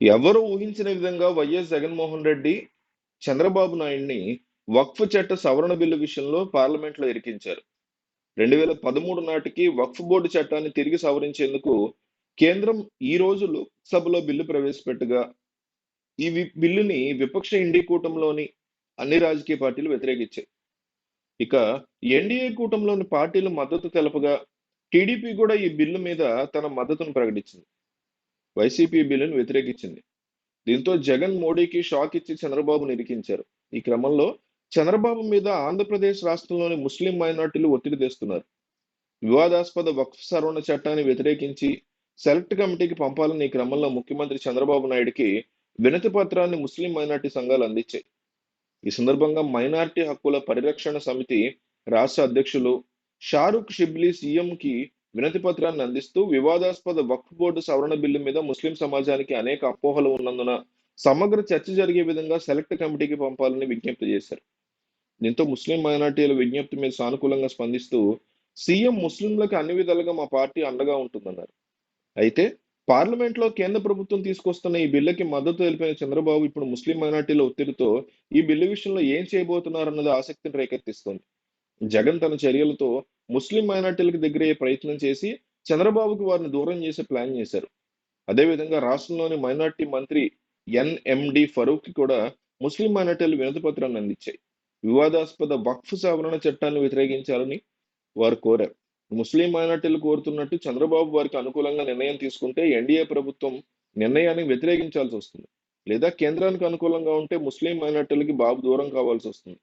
ఎవరు ఊహించిన విధంగా వైఎస్ జగన్మోహన్ రెడ్డి చంద్రబాబు నాయుడిని వక్ఫ్ చట్ట సవరణ బిల్లు విషయంలో పార్లమెంట్లో ఇరికించారు. రెండు వేల పదమూడు నాటికి వక్ఫ్ బోర్డు చట్టాన్ని తిరిగి సవరించేందుకు కేంద్రం ఈ రోజు లోక్సభలో బిల్లు ప్రవేశపెట్టగా ఈ బిల్లుని విపక్ష ఇండి కూటమిలోని అన్ని రాజకీయ పార్టీలు వ్యతిరేకించాయి. ఇక ఎన్డీఏ కూటమిలోని పార్టీలు మద్దతు తెలపగా టీడీపీ కూడా ఈ బిల్లు మీద తన మద్దతును ప్రకటించింది. వైసీపీ బిల్లును వ్యతిరేకించింది. దీంతో జగన్ మోడీకి షాక్ ఇచ్చి చంద్రబాబును ఇరికించారు ఈ క్రమంలో చంద్రబాబు మీద ఆంధ్రప్రదేశ్ రాష్ట్రంలోని ముస్లిం మైనార్టీలు ఒత్తిడి తెస్తున్నారు. వివాదాస్పద వక్ఫ్ సవరణ చట్టాన్ని వ్యతిరేకించి సెలెక్ట్ కమిటీకి పంపాలని ఈ క్రమంలో ముఖ్యమంత్రి చంద్రబాబు నాయుడికి వినతి పత్రాన్ని ముస్లిం మైనార్టీ సంఘాలు అందించాయి. ఈ సందర్భంగా మైనార్టీ హక్కుల పరిరక్షణ సమితి రాష్ట్ర అధ్యక్షులు షారుఖ్ షిబ్లీ సీఎంకి వినతి పత్రాన్ని అందిస్తూ వివాదాస్పద వక్ఫ్ బోర్డు సవరణ బిల్లు మీద ముస్లిం సమాజానికి అనేక అపోహలు ఉన్నందున సమగ్ర చర్చ జరిగే విధంగా సెలెక్ట్ కమిటీకి పంపాలని విజ్ఞప్తి చేశారు. దీంతో ముస్లిం మైనార్టీల విజ్ఞప్తి మీద సానుకూలంగా స్పందిస్తూ సీఎం ముస్లింలకు అన్ని విధాలుగా మా పార్టీ అండగా ఉంటుందన్నారు. అయితే పార్లమెంట్లో కేంద్ర ప్రభుత్వం తీసుకొస్తున్న ఈ బిల్లుకి మద్దతు తెలిపిన చంద్రబాబు ఇప్పుడు ముస్లిం మైనార్టీల ఒత్తిడితో ఈ బిల్లు విషయంలో ఏం చేయబోతున్నారన్నది ఆసక్తిని రేకెత్తిస్తోంది. జగన్ తన చర్యలతో ముస్లిం మైనార్టీలకు దగ్గరయ్యే ప్రయత్నం చేసి చంద్రబాబుకు వారిని దూరం చేసే ప్లాన్ చేశారు. అదేవిధంగా రాష్ట్రంలోని మైనార్టీ మంత్రి ఎన్ఎండి ఫరూక్ కూడా ముస్లిం మైనార్టీలు వినతి పత్రాన్ని అందించాయి. వివాదాస్పద వక్ఫ్ సవరణ చట్టాన్ని వ్యతిరేకించాలని వారు కోరారు. ముస్లిం మైనార్టీలు కోరుతున్నట్టు చంద్రబాబు వారికి అనుకూలంగా నిర్ణయం తీసుకుంటే ఎన్డీఏ ప్రభుత్వం నిర్ణయాన్ని వ్యతిరేకించాల్సి వస్తుంది. లేదా కేంద్రానికి అనుకూలంగా ఉంటే ముస్లిం మైనార్టీలకి బాబు దూరం కావాల్సి వస్తుంది.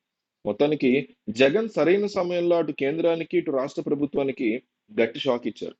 మొత్తానికి జగన్ సరైన సమయంలో అటు కేంద్రానికి ఇటు రాష్ట్ర ప్రభుత్వానికి గట్టి షాక్ ఇచ్చారు.